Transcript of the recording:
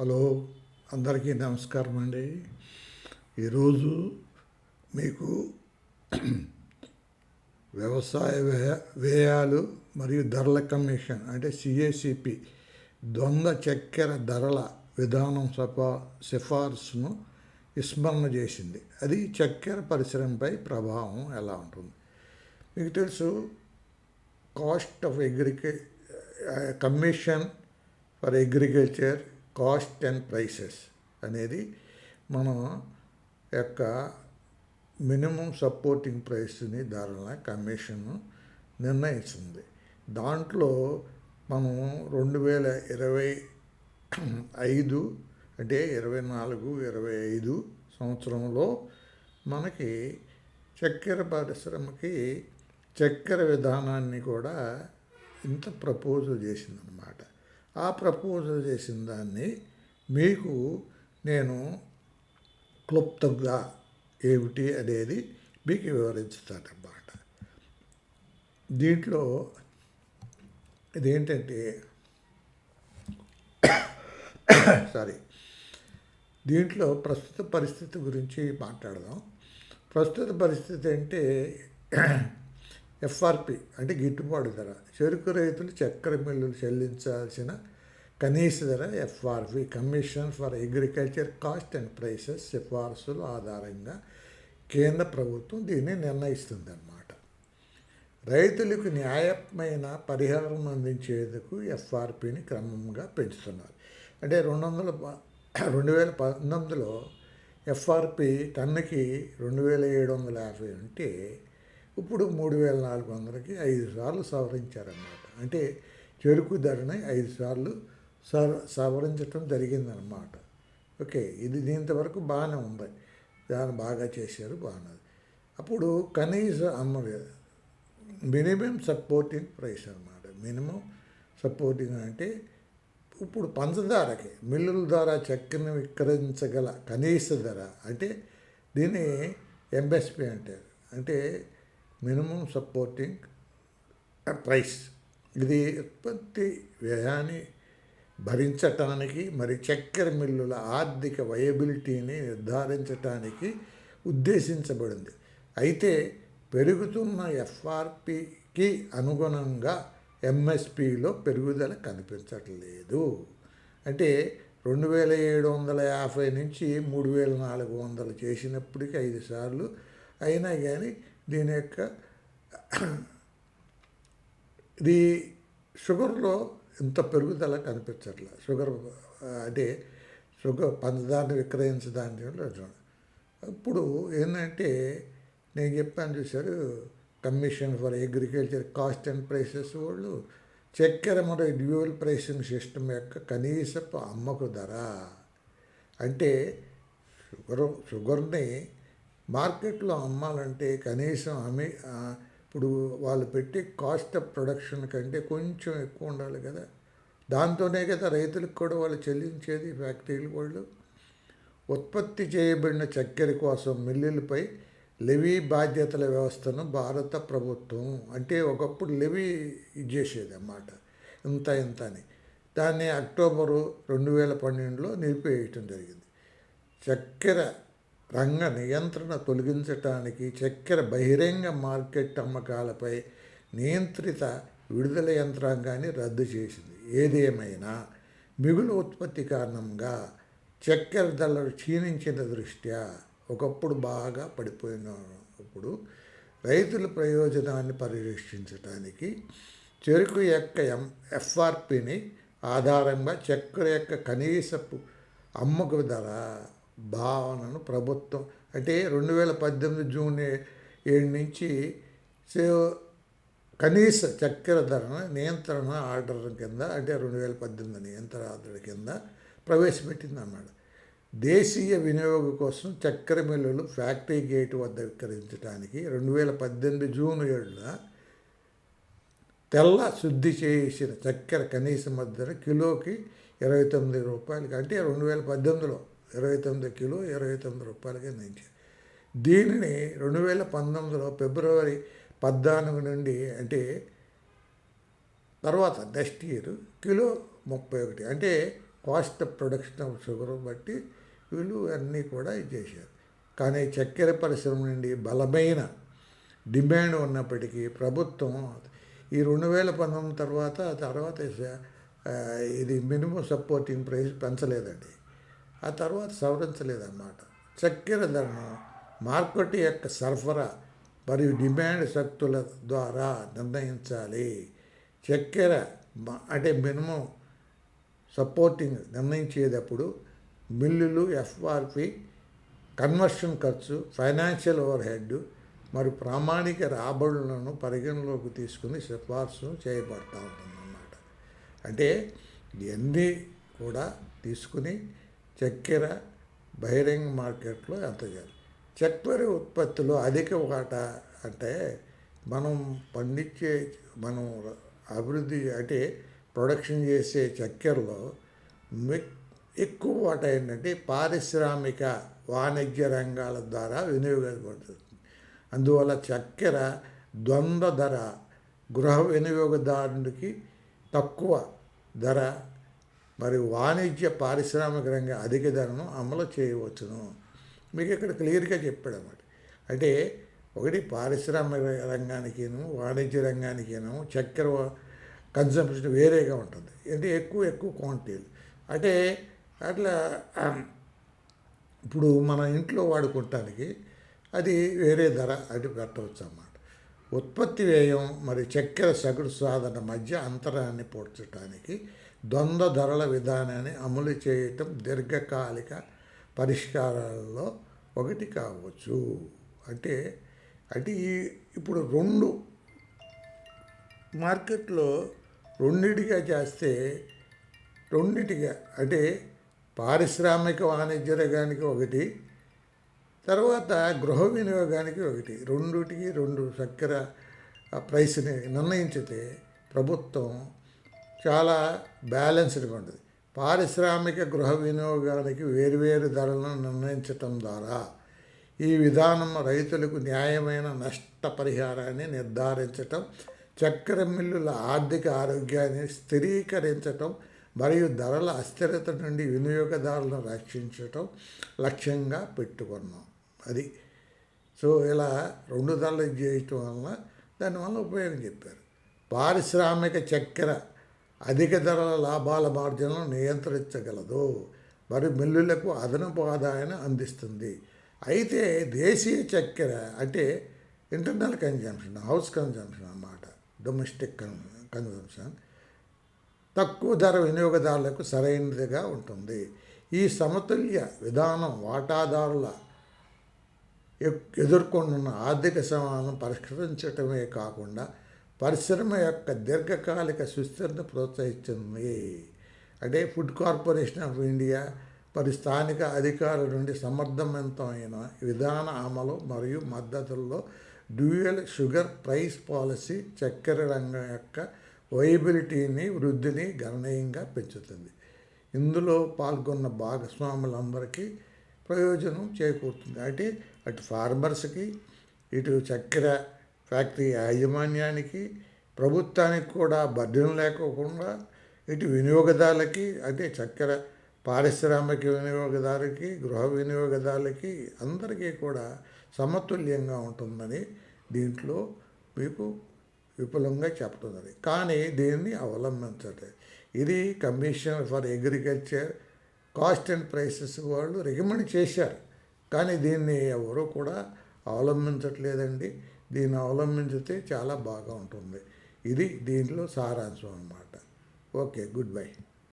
Hello అందరికీ నమస్కారం అండి. ఈరోజు మీకు వ్యవసాయ వ్యయ వ్యయాలు మరియు ధరల కమిషన్ అంటే సిఏసిపి ద్వంద్వ చక్కెర ధరల విధానం సఫా సిఫార్సును విస్మరణ చేసింది. అది చక్కెర పరిశ్రమపై ప్రభావం ఎలా ఉంటుంది? మీకు తెలుసు cost of agricul commission for agriculture cost and prices అనేది మన యొక్క మినిమం సపోర్టింగ్ ప్రైస్ని ధరల కమిషన్ నిర్ణయిస్తుంది. దాంట్లో మనం రెండు వేల ఇరవై ఐదు అంటే ఇరవై నాలుగు ఇరవై ఐదు సంవత్సరంలో మనకి చక్కెర పరిశ్రమకి చక్కెర విధానాన్ని కూడా ఇంత ప్రపోజల్ చేసిందనమాట ఆ ప్రపోజల్ చేసిన దాన్ని మీకు నేను క్లుప్తంగా ఏమిటి అనేది మీకు వివరించుతానమాట దీంట్లో ఇదేంటంటే సారీ దీంట్లో ప్రస్తుత పరిస్థితి గురించి మాట్లాడదాం. ప్రస్తుత పరిస్థితి అంటే ఎఫ్ఆర్పి అంటే గిట్టుబాటు ధర. చెరుకు రైతులు చక్కెర మిల్లులు చెల్లించాల్సిన కనీస ధర FRP. Commission for agriculture cost and prices సిఫార్సుల ఆధారంగా కేంద్ర ప్రభుత్వం దీన్ని నిర్ణయిస్తుంది అన్నమాట రైతులకు న్యాయమైన పరిహారం అందించేందుకు ఎఫ్ఆర్పిని క్రమంగా పెంచుతున్నారు. అంటే రెండు వందల రెండు వేల పంతొమ్మిదిలో ఎఫ్ఆర్పి టన్నుకి రెండు వేల ఏడు వందల యాభై ఉంటే ఇప్పుడు మూడు వేల నాలుగు వందలకి ఐదు సార్లు సవరించారన్నమాట. అంటే చెరుకు ధరని ఐదు సార్లు సవ సవరించడం జరిగిందనమాట ఓకే ఇది దీంతవరకు బాగానే ఉంది. దాన్ని బాగా చేశారు బాగున్నది. అప్పుడు కనీస అమ్మ మినిమం సపోర్టింగ్ ప్రైస్ అనమాట మినిమం సపోర్టింగ్ అంటే ఇప్పుడు పంచదారకి మిల్లుల ద్వారా చక్కెరను విక్రయించగల కనీస ధర అంటే దీన్ని ఎంఎస్పి అంటారు. అంటే మినిమం సపోర్టింగ్ ప్రైస్. ఇది ఉత్పత్తి వ్యయాన్ని భరించటానికి మరి చక్కెర మిల్లుల ఆర్థిక వయబిలిటీని నిర్ధారించటానికి ఉద్దేశించబడింది. అయితే పెరుగుతున్న ఎఫ్ఆర్పికి అనుగుణంగా ఎంఎస్పిలో పెరుగుదల కనిపించట్లేదు. అంటే రెండు వేల ఏడు వందల యాభై నుంచి మూడు వేల నాలుగు వందలు చేసినప్పటికీ ఐదు సార్లు అయినా కానీ దీని యొక్క ఇది షుగర్లో ఇంత పెరుగుదల కనిపించట్లే షుగర్ అదే షుగర్ పంచదారని విక్రయించడానికి ఇప్పుడు ఏంటంటే నేను చెప్పాను చూశారు commission for agriculture cost and prices వాళ్ళు చక్కెర మరియు డ్యూయల్ ప్రైసింగ్ సిస్టమ్ యొక్క కనీసపు అమ్మకు ధర. అంటే షుగర్ షుగర్ని మార్కెట్లో అమ్మాలంటే కనీసం అమ్మి ఇప్పుడు వాళ్ళు పెట్టి కాస్ట్ ఆఫ్ ప్రొడక్షన్ కంటే కొంచెం ఎక్కువ ఉండాలి కదా. దాంతోనే కదా రైతులకు కూడా వాళ్ళు చెల్లించేది ఫ్యాక్టరీలు వాళ్ళు. ఉత్పత్తి చేయబడిన చక్కెర కోసం మిల్లులపై లెవీ బాధ్యతల వ్యవస్థను భారత ప్రభుత్వం అంటే ఒకప్పుడు లెవీ ఇచ్చేసేది అన్నమాట ఇంత ఇంత అని. దాన్ని అక్టోబరు రెండు వేల పన్నెండులో నిలిపేయటం జరిగింది. చక్కెర రంగ నియంత్రణ తొలగించటానికి చక్కెర బహిరంగ మార్కెట్ అమ్మకాలపై నియంత్రిత విడుదల యంత్రాంగాన్ని రద్దు చేసింది. ఏదేమైనా మిగులు ఉత్పత్తి కారణంగా చక్కెర ధరలు క్షీణించిన దృష్ట్యా ఒకప్పుడు బాగా పడిపోయినప్పుడు రైతుల ప్రయోజనాన్ని పరిరక్షించడానికి చెరుకు యొక్క ఎం ఎఫ్ఆర్పిని ఆధారంగా చక్కెర యొక్క కనీసపు అమ్మకు ధర భావనను ప్రభుత్వం అంటే రెండు వేల పద్దెనిమిది జూన్ ఏడు నుంచి కనీస చక్కెర ధరను నియంత్రణ ఆర్డర్ కింద అంటే రెండు వేల పద్దెనిమిది నియంత్రణ ఆర్డర్ కింద ప్రవేశపెట్టింది అన్నాడు దేశీయ వినియోగం కోసం చక్కెర మిల్లులు ఫ్యాక్టరీ గేట్ వద్ద విక్రయించడానికి రెండు వేల పద్దెనిమిది జూన్ ఏడున తెల్ల శుద్ధి చేసిన చక్కెర కనీస మధ్యన కిలోకి ఇరవై తొమ్మిది రూపాయలకి అంటే రెండు వేల పద్దెనిమిదిలో ఇరవై తొమ్మిది కిలో ఇరవై తొమ్మిది రూపాయలకి నిర్ణయించారు దీనిని రెండు వేల పంతొమ్మిదిలో ఫిబ్రవరి పద్నాలుగు నుండి అంటే తర్వాత నెక్స్ట్ ఇయర్ కిలో ముప్పై ఒకటి. అంటే కాస్ట్ ప్రొడక్షన్ ఆఫ్ షుగర్ బట్టి వీళ్ళు అన్నీ కూడా ఇది చేశారు. కానీ చక్కెర పరిశ్రమ నుండి బలమైన డిమాండ్ ఉన్నప్పటికీ ప్రభుత్వం ఈ రెండు వేల పంతొమ్మిది తర్వాత తర్వాత ఇది మినిమం సపోర్టింగ్ ప్రైస్ పెంచలేదండి. ఆ తర్వాత సవరించలేదన్నమాట. చక్కెర ధరను మార్కెట్ యొక్క సరఫరా మరియు డిమాండ్ శక్తుల ద్వారా నిర్ణయించాలి. చక్కెర అంటే మినిమం సపోర్టింగ్ నిర్ణయించేటప్పుడు మిల్లులు ఎఫ్ఆర్పి కన్వర్షన్ ఖర్చు ఫైనాన్షియల్ ఓవర్ హెడ్ మరియు ప్రామాణిక రాబడులను పరిగణలోకి తీసుకుని సిఫార్సు చేయబడతా ఉంటుందన్నమాట. అంటే ఇవన్నీ కూడా తీసుకుని చక్కెర బహిరంగ మార్కెట్లో ఎంత చేయాలి? చక్కెర ఉత్పత్తిలో అధిక వాటా అంటే మనం పండించే మనం అభివృద్ధి అంటే ప్రొడక్షన్ చేసే చక్కెరలో ఎక్కువ వాటా ఏంటంటే పారిశ్రామిక వాణిజ్య రంగాల ద్వారా వినియోగించబడుతుంది అందువల్ల చక్కెర ద్వంద్వ ధర గృహ వినియోగదారునికి తక్కువ ధర మరియు వాణిజ్య పారిశ్రామిక రంగ అధిక ధరను అమలు చేయవచ్చును. మీకు ఇక్కడ క్లియర్గా చెప్పాడు అన్నమాట అంటే ఒకటి పారిశ్రామిక రంగానికిను వాణిజ్య రంగానికిను చక్కెర కన్సంప్షన్ వేరేగా ఉంటుంది. అంటే ఎక్కువ ఎక్కువ క్వాంటిటీలు. అంటే అట్లా ఇప్పుడు మన ఇంట్లో వాడుకోవటానికి అది వేరే ధర అది పెట్టవచ్చు అన్నమాట ఉత్పత్తి వ్యయం మరి చక్కెర సగటు సాధన మధ్య అంతరాన్ని పోడ్చడానికి ద్వంద్వ ధరల విధానాన్ని అమలు చేయటం దీర్ఘకాలిక పరిష్కారాలలో ఒకటి కావచ్చు. అంటే అంటే ఈ ఇప్పుడు రెండు మార్కెట్లో రెండిటిగా చేస్తే రెండిటిగా అంటే పారిశ్రామిక వాణిజ్య రంగానికి ఒకటి తర్వాత గృహ వినియోగానికి ఒకటి రెండుటికి రెండు చక్కెర ప్రైస్ని నిర్ణయించితే ప్రభుత్వం చాలా బ్యాలెన్స్డ్గా ఉంటుంది. పారిశ్రామిక గృహ వినియోగానికి వేరువేరు ధరలను నిర్ణయించటం ద్వారా ఈ విధానం రైతులకు న్యాయమైన నష్టపరిహారాన్ని నిర్ధారించటం చక్కెర మిల్లుల ఆర్థిక ఆరోగ్యాన్ని స్థిరీకరించటం మరియు ధరల అస్థిరత నుండి వినియోగదారులను రక్షించటం లక్ష్యంగా పెట్టుకున్నాం అది. సో ఇలా రెండు ధరలు చేయటం వలన దానివల్ల ఉపయోగం చెప్పారు. పారిశ్రామిక చక్కెర అధిక ధరల లాభాల మార్జిన్లను నియంత్రించగలదు. మరియు మిల్లులకు అదనపు ఆదాయాన్ని అందిస్తుంది. అయితే దేశీయ చక్కెర అంటే ఇంటర్నల్ కన్జంప్షన్ హౌస్ కన్జంప్షన్ అన్నమాట. Domestic con consumption. తక్కువ ధర వినియోగదారులకు సరైనదిగా ఉంటుంది. ఈ సమతుల్య విధానం వాటాదారుల ఎదుర్కొంటున్న ఆర్థిక సవాళ్ళను పరిష్కరించటమే కాకుండా పరిశ్రమ యొక్క దీర్ఘకాలిక సుస్థిరతను ప్రోత్సహిస్తుంది. అంటే ఫుడ్ కార్పొరేషన్ ఆఫ్ ఇండియా మరి స్థానిక అధికారుల నుండి సమర్థవంతమైన విధాన అమలు మరియు మద్దతుల్లో డ్యూయల్ షుగర్ ప్రైస్ పాలసీ చక్కెర రంగం యొక్క వైబిలిటీని వృద్ధిని గణనీయంగా పెంచుతుంది. ఇందులో పాల్గొన్న భాగస్వాములందరికీ ప్రయోజనం చేకూరుతుంది. అంటే అటు ఫార్మర్స్కి ఇటు చక్కెర ఫ్యాక్టరీ యాజమాన్యానికి ప్రభుత్వానికి కూడా బర్ధనం లేకోకుండా ఇటు వినియోగదారులకి అంటే చక్కెర పారిశ్రామిక వినియోగదారులకి గృహ వినియోగదారులకి అందరికీ కూడా సమతుల్యంగా ఉంటుందని దీంట్లో మీకు విపులంగా చెప్తున్నది. కానీ దీన్ని అవలంబించట్లేదు ఇది commission for agriculture cost and prices వాళ్ళు రికమెండ్ చేశారు. కానీ దీన్ని ఎవరు కూడా అవలంబించట్లేదండి. దీన్ని అవలంబించితే చాలా బాగా ఉంటుంది. ఇది దీంట్లో సారాంశం అన్నమాట. Okay goodbye.